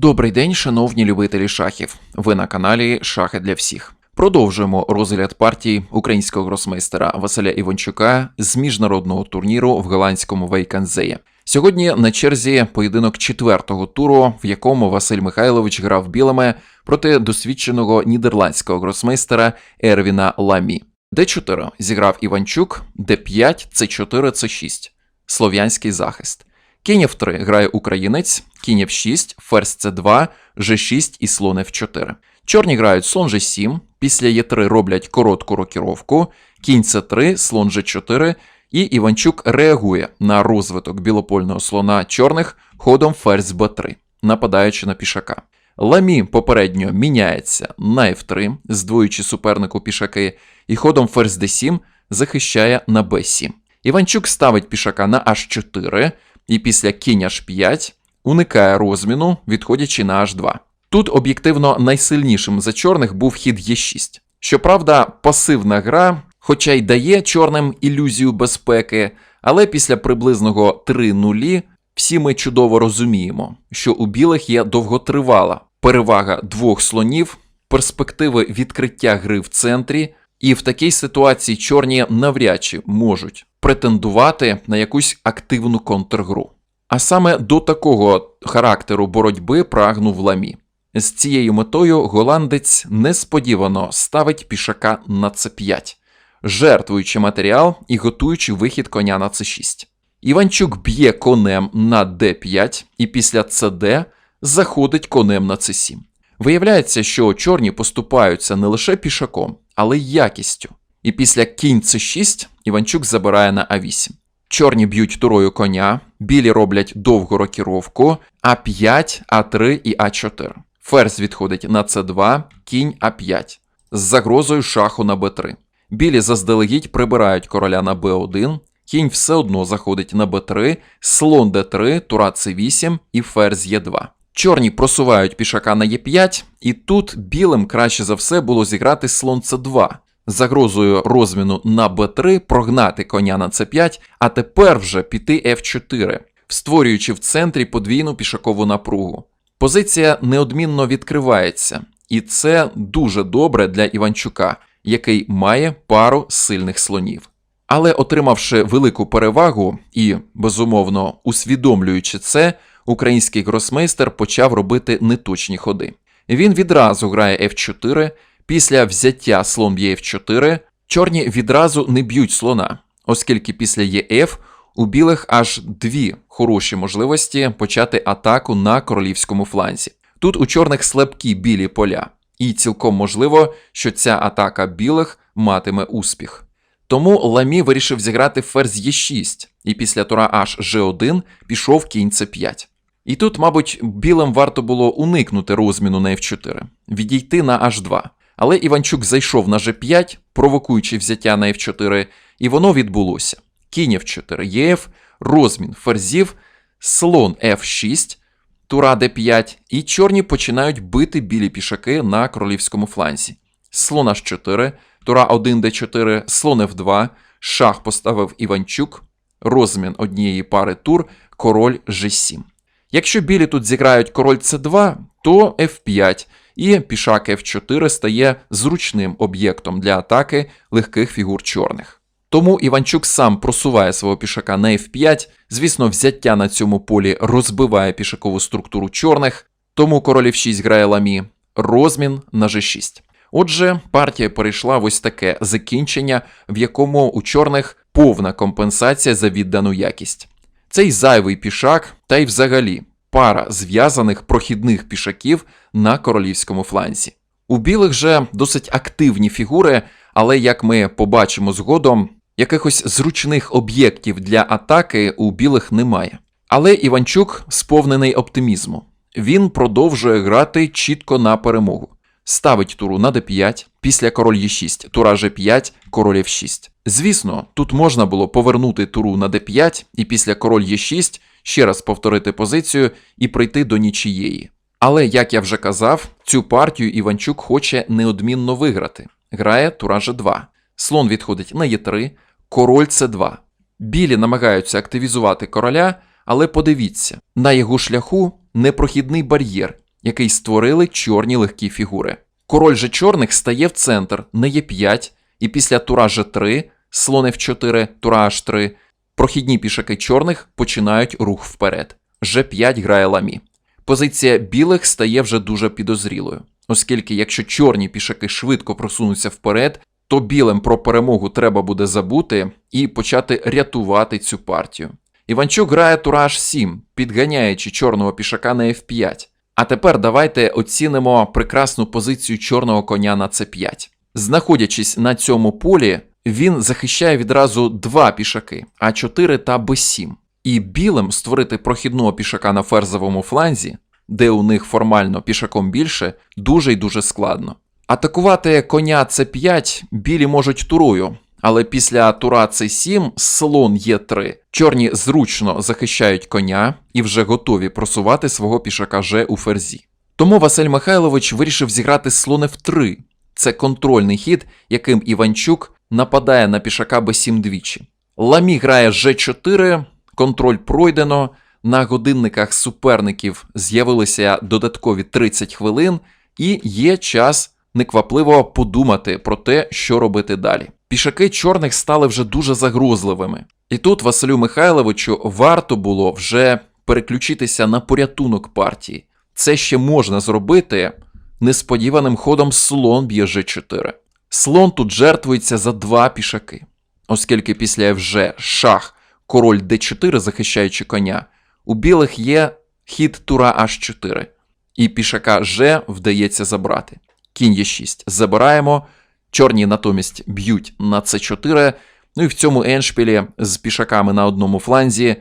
Добрий день, шановні любителі шахів. Ви на каналі Шахи для всіх. Продовжуємо розгляд партії українського гросмейстера Василя Іванчука з міжнародного турніру в голландському Вейканзеї. Сьогодні на черзі поєдинок четвертого туру, в якому Василь Михайлович грав білими проти досвідченого нідерландського гросмейстера Ервіна Ламі. Д4 зіграв Іванчук, Д5, С4, С6. Слов'янський захист. Кінь F3 грає українець, кінь F6, ферзь C2, G6 і слон F4. Чорні грають слон G7, після Е3 роблять коротку рокіровку, кінь C3, слон G4, і Іванчук реагує на розвиток білопольного слона чорних ходом ферзь b3, нападаючи на пішака. Ламі попередньо міняється на F3, здвоюючи супернику пішаки, і ходом ферзь d7 захищає на b7. Іванчук ставить пішака на h4, і після кінь h5 уникає розміну, відходячи на h2. Тут об'єктивно найсильнішим за чорних був хід Е6. Щоправда, пасивна гра, хоча й дає чорним ілюзію безпеки, але після приблизного 3-0 всі ми чудово розуміємо, що у білих є довготривала перевага двох слонів, перспективи відкриття гри в центрі, і в такій ситуації чорні навряд чи можуть претендувати на якусь активну контргру. А саме до такого характеру боротьби прагнув ламі. З цією метою голландець несподівано ставить пішака на c5, жертвуючи матеріал і готуючи вихід коня на c6. Іванчук б'є конем на d5 і після cd заходить конем на c7. Виявляється, що чорні поступаються не лише пішаком, але й якістю. І після кінь c6 Іванчук забирає на а8. Чорні б'ють турою коня, білі роблять довгу рокіровку, А5, А3 і А4. Ферзь відходить на С2, кінь А5 з загрозою шаху на Б3. Білі заздалегідь прибирають короля на Б1, кінь все одно заходить на Б3, слон Д3, тура С8 і ферзь Е2. Чорні просувають пішака на Е5, і тут білим краще за все було зіграти слон С2, загрозою розміну на Б3 прогнати коня на С5, а тепер вже піти F4, створюючи в центрі подвійну пішакову напругу. Позиція неодмінно відкривається, і це дуже добре для Іванчука, який має пару сильних слонів. Але отримавши велику перевагу і, безумовно, усвідомлюючи це, український гросмейстер почав робити неточні ходи. Він відразу грає F4, після взяття слон б'є F4, чорні відразу не б'ють слона, оскільки після ЄФ у білих аж дві хороші можливості почати атаку на королівському фланзі. Тут у чорних слабкі білі поля, і цілком можливо, що ця атака білих матиме успіх. Тому Ламі вирішив зіграти ферзь Е6, і після тура аж G1 пішов кінь С5. І тут, мабуть, білим варто було уникнути розміну на F4, відійти на H2. Але Іванчук зайшов на G5, провокуючи взяття на F4, і воно відбулося. Кінь F4, ЄФ, розмін ферзів, слон F6, тура D5, і чорні починають бити білі пішаки на королівському фланзі. Слон H4, тура 1 D4, слон F2, шах поставив Іванчук, розмін однієї пари тур, король G7. Якщо білі тут зіграють король С2, то F5, і пішак F4 стає зручним об'єктом для атаки легких фігур чорних. Тому Іванчук сам просуває свого пішака на F5, звісно, взяття на цьому полі розбиває пішакову структуру чорних, тому король F6 грає ламі, розмін на G6. Отже, партія перейшла в ось таке закінчення, в якому у чорних повна компенсація за віддану якість. Цей зайвий пішак, та й взагалі пара зв'язаних прохідних пішаків на королівському фланзі. У білих же досить активні фігури, але як ми побачимо згодом, якихось зручних об'єктів для атаки у білих немає. Але Іванчук сповнений оптимізму. Він продовжує грати чітко на перемогу. Ставить туру на d5, після король e6, тура g5, король f6. Звісно, тут можна було повернути туру на d5 і після король e6 ще раз повторити позицію і прийти до нічієї. Але, як я вже казав, цю партію Іванчук хоче неодмінно виграти. Грає тура g2. Слон відходить на e3, король c2. Білі намагаються активізувати короля, але подивіться, на його шляху непрохідний бар'єр, який створили чорні легкі фігури. Король же чорних стає в центр на Е5, і після тура Ж3, слон F4, тура H3, прохідні пішаки чорних починають рух вперед. Ж5 грає ламі. Позиція білих стає вже дуже підозрілою, оскільки якщо чорні пішаки швидко просунуться вперед, то білим про перемогу треба буде забути і почати рятувати цю партію. Іванчук грає тура H7, підганяючи чорного пішака на F5. А тепер давайте оцінимо прекрасну позицію чорного коня на c5. Знаходячись на цьому полі, він захищає відразу два пішаки А4 та Б7. І білим створити прохідного пішака на ферзовому фланзі, де у них формально пішаком більше, дуже й дуже складно. Атакувати коня С5 білі можуть турою, але після тура С7 слон Е3. Чорні зручно захищають коня і вже готові просувати свого пішака Ж у ферзі. Тому Василь Михайлович вирішив зіграти слон F3. Це контрольний хід, яким Іванчук нападає на пішака Б7 двічі. Ламі грає Ж4, контроль пройдено. На годинниках суперників з'явилися додаткові 30 хвилин, і є час неквапливо подумати про те, що робити далі. Пішаки чорних стали вже дуже загрозливими. І тут Василю Михайловичу варто було вже переключитися на порятунок партії. Це ще можна зробити несподіваним ходом слон б'є Ж4. Слон тут жертвується за два пішаки, оскільки після FG шах, король d4, захищаючи коня, у білих є хід тура H4, і пішака Ж вдається забрати. Кінь Е6 забираємо, чорні натомість б'ють на С4, ну і в цьому еншпілі з пішаками на одному фланзі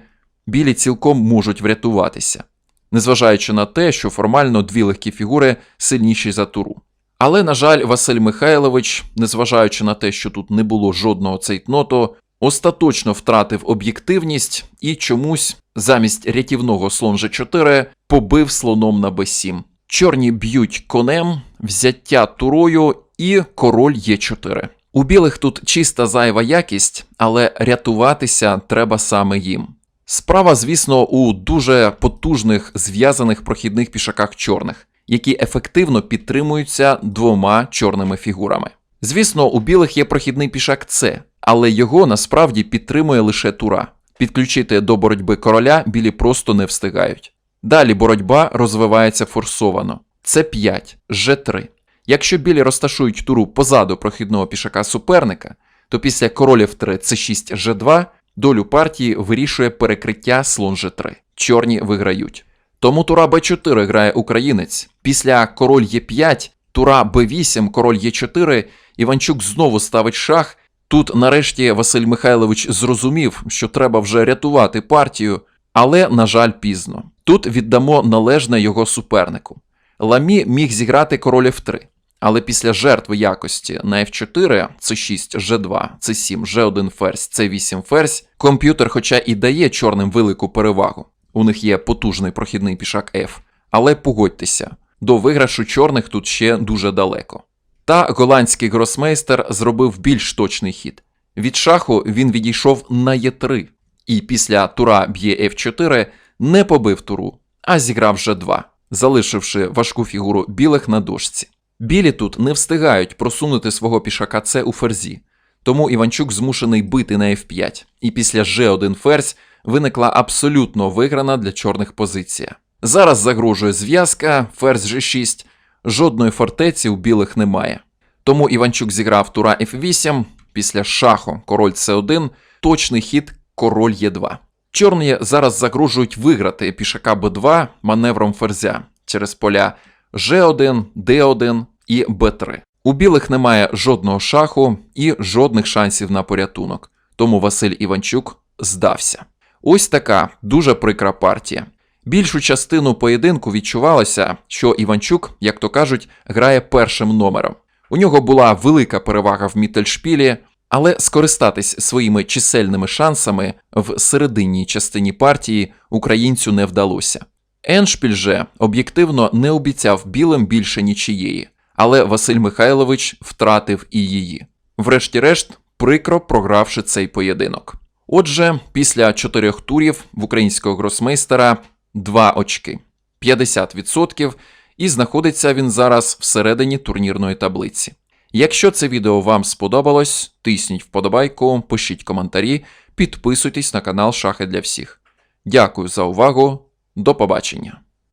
білі цілком можуть врятуватися, незважаючи на те, що формально дві легкі фігури сильніші за туру. Але, на жаль, Василь Михайлович, незважаючи на те, що тут не було жодного цейтноту, остаточно втратив об'єктивність і чомусь замість рятівного слон G4 побив слоном на b7. Чорні б'ють конем, взяття турою і король Е4. У білих тут чиста зайва якість, але рятуватися треба саме їм. Справа, звісно, у дуже потужних зв'язаних прохідних пішаках чорних, які ефективно підтримуються двома чорними фігурами. Звісно, у білих є прохідний пішак С, але його насправді підтримує лише тура. Підключити до боротьби короля білі просто не встигають. Далі боротьба розвивається форсовано. С5, Ж3. Якщо білі розташують туру позаду прохідного пішака суперника, то після король F3, С6, Ж2 долю партії вирішує перекриття слон Ж3. Чорні виграють. Тому тура Б4 грає українець. Після король Е5, тура Б8, король Е4, Іванчук знову ставить шах. Тут, нарешті, Василь Михайлович зрозумів, що треба вже рятувати партію, але, на жаль, пізно. Тут віддамо належне його супернику. Ламі міг зіграти король F3, але після жертви якості на F4, C6, G2, C7, G1 ферзь, C8 ферзь, комп'ютер, хоча і дає чорним велику перевагу. У них є потужний прохідний пішак F, але погодьтеся, до виграшу чорних тут ще дуже далеко. Та голландський гросмейстер зробив більш точний хід. Від шаху він відійшов на Е3, і після тура б'є F4 не побив туру, а зіграв G2, залишивши важку фігуру білих на дошці. Білі тут не встигають просунути свого пішака С у ферзі, тому Іванчук змушений бити на F5, і після G1 ферзь виникла абсолютно виграна для чорних позиція. Зараз загрожує зв'язка, ферзь G6, жодної фортеці у білих немає. Тому Іванчук зіграв тура F8, після шаху король С1, точний хід король Е2. Чорні зараз загрожують виграти пішака Б2 маневром ферзя через поля G1, D1 і B3. У білих немає жодного шаху і жодних шансів на порятунок, тому Василь Іванчук здався. Ось така дуже прикра партія. Більшу частину поєдинку відчувалося, що Іванчук, як то кажуть, грає першим номером. У нього була велика перевага в Міттельшпілі, але скористатись своїми чисельними шансами в серединній частині партії українцю не вдалося. Еншпіль же об'єктивно не обіцяв білим більше нічиєї, але Василь Михайлович втратив і її. Врешті-решт, прикро програвши цей поєдинок. Отже, після чотирьох турів в українського гросмейстера два очки 50%, і знаходиться він зараз всередині турнірної таблиці. Якщо це відео вам сподобалось, тисніть вподобайку, пишіть коментарі, підписуйтесь на канал Шахи для всіх. Дякую за увагу, до побачення!